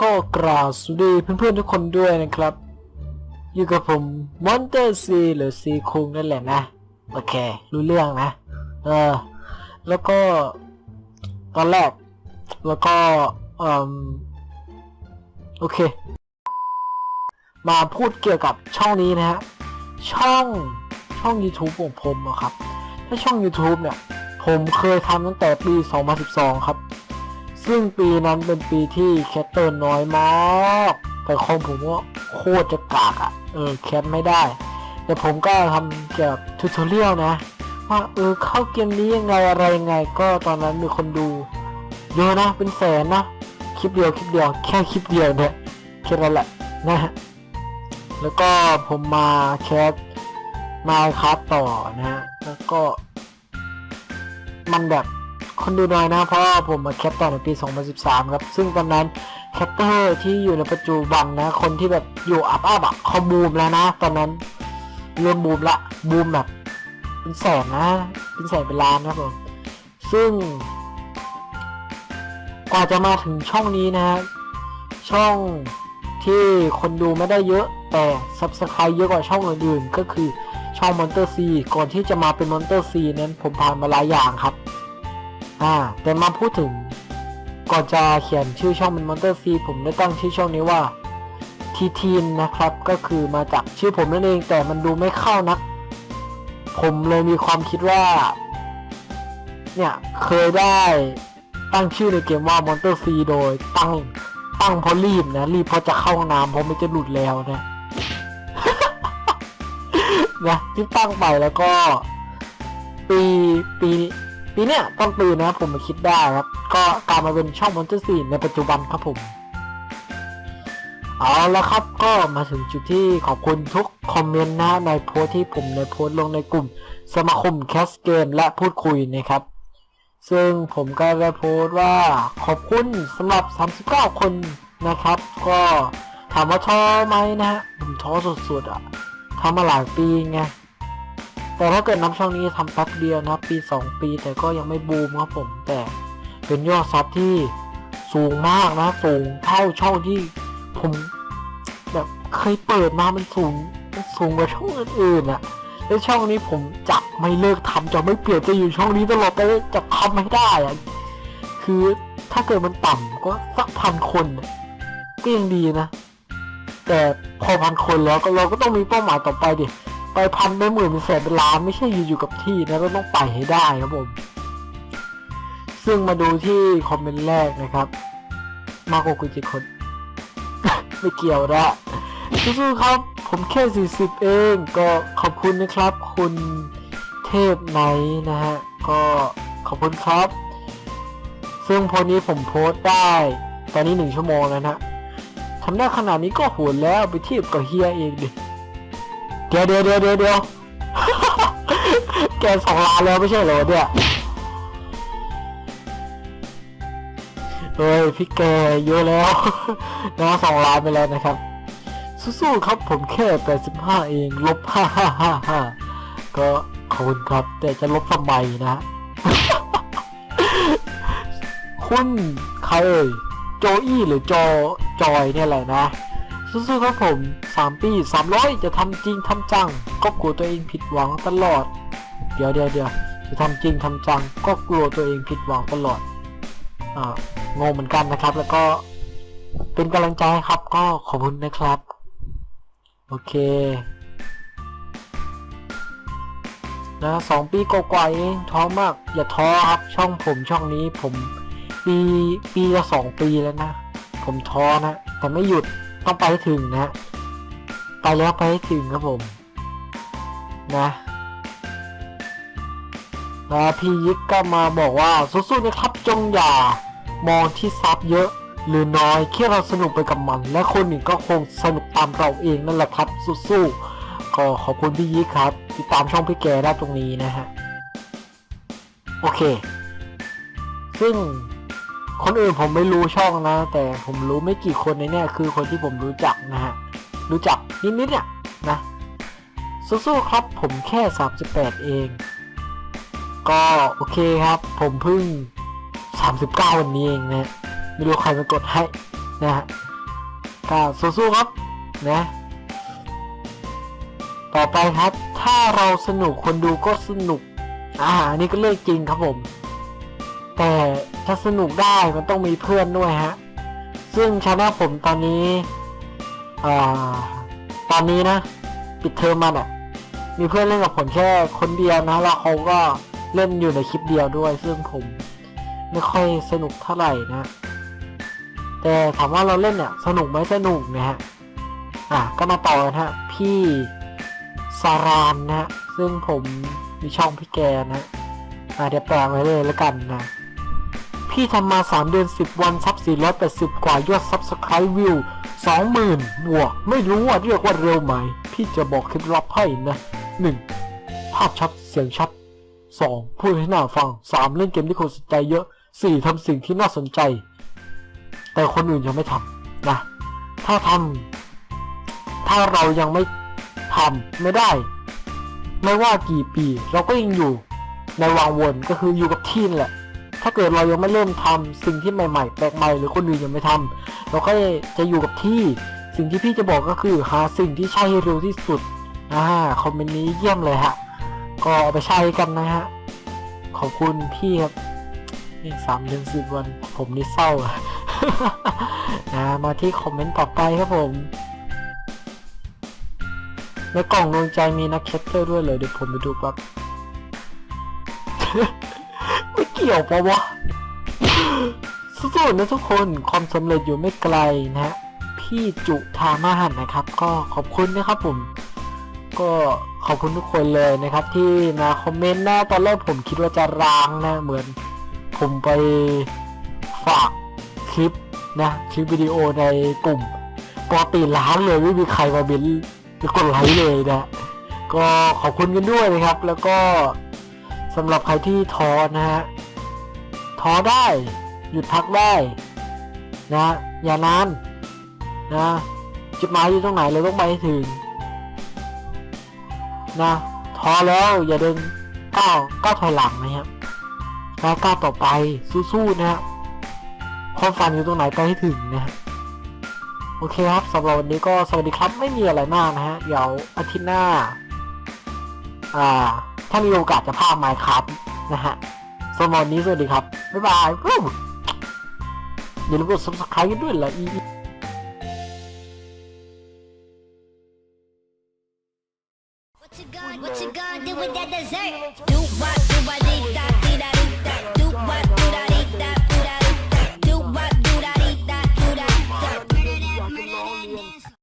ก็กราบสวัสดีเพื่อนๆทุกคนด้วยนะครับ อยู่กับผมมอนเตอร์ซีหรือซีคุงนั่นแหละนะ โอเค รู้เรื่องนะ เออ แล้วก็ ตอนแรก แล้วก็อืมโอเค มาพูดเกี่ยวกับช่องนี้นะฮะ ช่องช่อง YouTube ของผมอะครับ ถ้าช่อง YouTube เนี่ย ผมเคยทำตั้งแต่ปี 2012 ครับ ซึ่งปีนั้นเป็นปีที่แคตเตอร์น้อยมาก แต่คอมผมก็โคตรจะกากอะ่ะ เออแคปไม่ได้ แต่ผมก็ทำเกี่ยวกับทูตเรียลนะ ว่าเออเข้าเกมนี้ยังไงอะไรยังไง ก็ตอนนั้นมีคนดูเยอะนะเป็นแสนนะ คลิปเดียวคลิปเดียวแค่คลิปเดียวเนี่ยแค่นั้นแหละนะฮะแล้วก็ผมมาแคสมาครับต่อนะฮะแล้วก็มันแบบ คนดูน้อยนะเพราะผมมาแคปต่อในปี 2013 ครับ ซึ่งตอนนั้นแคปเตอร์ที่อยู่ในปัจจุบันนะ คนที่แบบอยู่อัพอัพอะเขาบูมแล้วนะ ตอนนั้นเริ่มบูมละบูมแบบเป็นแสนนะ เป็นแสนเป็นล้านนะครับผมซึ่งกว่าจะมาถึงช่องนี้นะฮะช่องที่คนดูไม่ได้เยอะแต่ Subscribe เยอะกว่าช่องอื่นๆก็คือช่อง Monster C ก่อนที่จะมาเป็น Monster C นั้นผมผ่านมาหลายอย่างครับ อ่าแต่มาพูดถึงก่อนจะเขียนชื่อช่องเป็น Monster C ผมได้ตั้งชื่อช่องนี้ว่าทีทีนนะครับ ก็คือมาจากชื่อผมนั่นเองแต่มันดูไม่เข้านัก ผมเลยมีความคิดว่า เนี่ยเคยได้ตั้งชื่อในเกมว่า Monster C โดยตั้งตั้งเพราะรีบนะ รีบเพราะจะเข้าห้องน้ำเพราะมันจะหลุดแล้วนะนะที่ตั้งไปแล้วก็ ปีปี ปีเนี้ยต้นปีนะครับผมมาคิดได้ครับ ก็กลายมาเป็นช่องมอนเตอร์ซีในปัจจุบันครับผมเอาแล้วครับก็มาถึงจุดที่ขอบคุณทุกคอมเมนต์นะในโพสที่ผมได้โพสลงในกลุ่มสมาคมแคสเกมและพูดคุยนะครับ ซึ่งผมก็ได้โพสว่าขอบคุณสำหรับ 39 คนนะครับ ก็ถามว่าท้อไหมนะฮะผมท้อสุดๆอะทำมาหลายปีไง แต่ถ้าเกิดนับช่องนี้ทำแป๊บเดียวนะปี 2 ปีแต่ก็ยังไม่บูมครับผมแต่เป็นยอดซับที่สูงมากนะสูงเท่าช่องที่ผมแบบเคยเปิดมามันสูงสูงกว่าช่องอื่นๆอะแล้วช่องนี้ผมจะไม่เลิกทำจะไม่เปลี่ยนจะอยู่ช่องนี้ตลอดไปจะทำให้ได้อะคือถ้าเกิดมันต่ำก็สักพันคนก็ยังดีนะ แต่พอพันคนแล้วก็เราก็ต้องมีเป้าหมายต่อไปดิ ไปพันไปหมื่นเป็นแสนเป็นล้านไม่ใช่อยู่อยู่กับที่นะเราต้องไปให้ได้ครับผม ซึ่งมาดูที่คอมเมนต์แรกนะครับ มากกว่าคุณจิคน ไม่เกี่ยวนะสู้ๆครับ ผมแค่ 40 เองก็ขอบคุณนะครับ คุณเทพไนนะฮะ ก็ขอบคุณครับ ซึ่งโพสต์นี้ผมโพสต์ได้ ตอนนี้หนึ่งชั่วโมงแล้วนะทำได้ขนาดนี้ก็โหดแล้วไปเทียบกับเฮียเองดิ เดี๋ยวเดี๋ยวเดี๋ยวเดี๋ยวเดี๋ยว แกสองล้านแล้วไม่ใช่เหรอเนี่ยเฮ้ยพี่แกเยอะแล้วนะสองล้านไปแล้วนะครับ สู้ๆครับผมแค่แปดสิบห้าเองลบห้าห้าห้าห้าก็ขอบคุณครับ แต่จะลบทำไมนะคุณใครเอ่ยโจอี้หรือจอจอยเนี่ยแหละนะ สู้ๆครับผมสามปีสามร้อยจะทำจริงทำจัง ก็กลัวตัวเองผิดหวังตลอด เดี๋ยวเดี๋ยวเดี๋ยวจะทำจริงทำจัง ก็กลัวตัวเองผิดหวังตลอด อ่างงเหมือนกันนะครับ แล้วก็เป็นกำลังใจครับก็ขอบคุณนะครับ โอเคนะสองปีกว่าเองท้อมาก อย่าท้อครับ ช่องผมช่องนี้ผมปีปีละสองปีแล้วนะ ผมท้อนะ แต่ไม่หยุด ต้องไปให้ถึงนะไปแล้วไปให้ถึงครับผม นะนะพี่ยิกก็มาบอกว่าสู้ๆนะครับจงอย่ามองที่ซับเยอะ หรือน้อยแค่เราสนุกไปกับมัน และคนอื่นก็คงสนุกตามเราเองนั่นแหละครับสู้ๆก็ขอบคุณพี่ยิกครับ ติดตามช่องพี่แกได้ตรงนี้นะฮะโอเค ซึ่ง คนอื่นผมไม่รู้ช่องนะ แต่ผมรู้ไม่กี่คนในเนี่ยคือคนที่ผมรู้จักนะฮะ รู้จักนิดๆเนี่ยนะสู้ๆครับ ผมแค่ 38 เอง ก็โอเคครับ ผมเพิ่ง 39 วันนี้เองนะ ไม่รู้ใครมากดให้นะฮะก็สู้ๆครับนะ ต่อไปครับ ถ้าเราสนุกคนดูก็สนุกอ่าอันนี้ก็เรื่องจริงครับผม แต่ ถ้าสนุกได้มันต้องมีเพื่อนด้วยฮะ ซึ่งชาแนลผมตอนนี้อตอนนี้นะ ปิดเทอมมาเนี่ยมีเพื่อนเล่นกับผมแค่คนเดียวนะแล้วเขาก็เล่นอยู่ในคลิปเดียวด้วย ซึ่งผมไม่ค่อยสนุกเท่าไหร่นะ แต่ถามว่าเราเล่นเนี่ยสนุกไหมสนุกนะฮะ อะก็มาต่อกันฮะ พี่สารานนะฮะซึ่งผมมีช่องพี่แกนะฮะอะเดี๋ยวแปลไว้เลยแล้วกันนะ พี่ทำมา 3 เดือน 10 วันซับ 480 กว่ายอดซับสไคร b ์วิว 20,000 บวก ไม่รู้ว่าเรียกว่าเร็วไหม พี่จะบอกเคล็ดลับให้นะ 1. ภาพชัด เสียงชัด 2. พูดให้น่าฟัง 3. เล่นเกมที่คนสนใจเยอะ 4. ทำสิ่งที่น่าสนใจ แต่คนอื่นยังไม่ทำนะ ถ้าทำถ้าเรายังไม่ทำไม่ได้ ไม่ว่ากี่ปี เราก็ยังอยู่ในวังวนก็คืออยู่กับที่นแหละ ถ้าเกิดเรายังไม่เริ่มทำสิ่งที่ใหม่ ๆ แปลกใหม่หรือคนอื่นยังไม่ทำเราก็จะอยู่กับที่ สิ่งที่พี่จะบอกก็คือหาสิ่งที่ใช่ให้เร็วที่สุดอ่าคอมเมนต์นี้เยี่ยมเลยฮะ ก็เอาไปใช้กันนะฮะ ขอบคุณพี่ครับนี่สามเดือนสิบวัน ผมนี่เศร้าอะนะมาที่คอมเมนต์ต่อไปครับผมในกล่องดวงใจมีนักแคสเตอร์ด้วยเลยเดี๋ยวผมไปดูแป๊บ เกี่ยวปะวะสู้ๆนะทุกคนความสำเร็จอยู่ไม่ไกลนะฮะพี่จุธามาหันนะครับ ก็ขอบคุณนะครับผม ก็ขอบคุณทุกคนเลยนะครับ ที่มาคอมเมนต์นะตอนแรกผมคิดว่าจะร้างนะ เหมือน ผมไปฝากคลิปนะคลิปวิดีโอในกลุ่มปกติล้านเลยไม่มีใครมาเบนหรือกดไลค์เลยนะ ก็ขอบคุณกันด้วยนะครับ แล้วก็สำหรับใครที่ท้อนะฮะ ท้อได้ หยุดพักได้ นะ อย่านานนะจุดหมายอยู่ตรงไหนเราต้องไปให้ถึงนะท้อแล้วอย่าเดินก้าวก้าวถอยหลังนะครับแล้วก้าวต่อไปสู้ๆนะฮะความฝันอยู่ตรงไหนไปให้ถึงนะฮะโอเคครับสำหรับวันนี้ก็สวัสดีครับไม่มีอะไรมากนะฮะเดี๋ยวอาทิตย์หน้า อ่า ถ้ามีโอกาสจะพาไมค์ครับนะฮะ สำหรับวันนี้สวัสดีครับ บ๊ายบายอย่าลืมกด subscribe ด้วยล่ะอี What you gonna do with that dessert? Do what do I need that?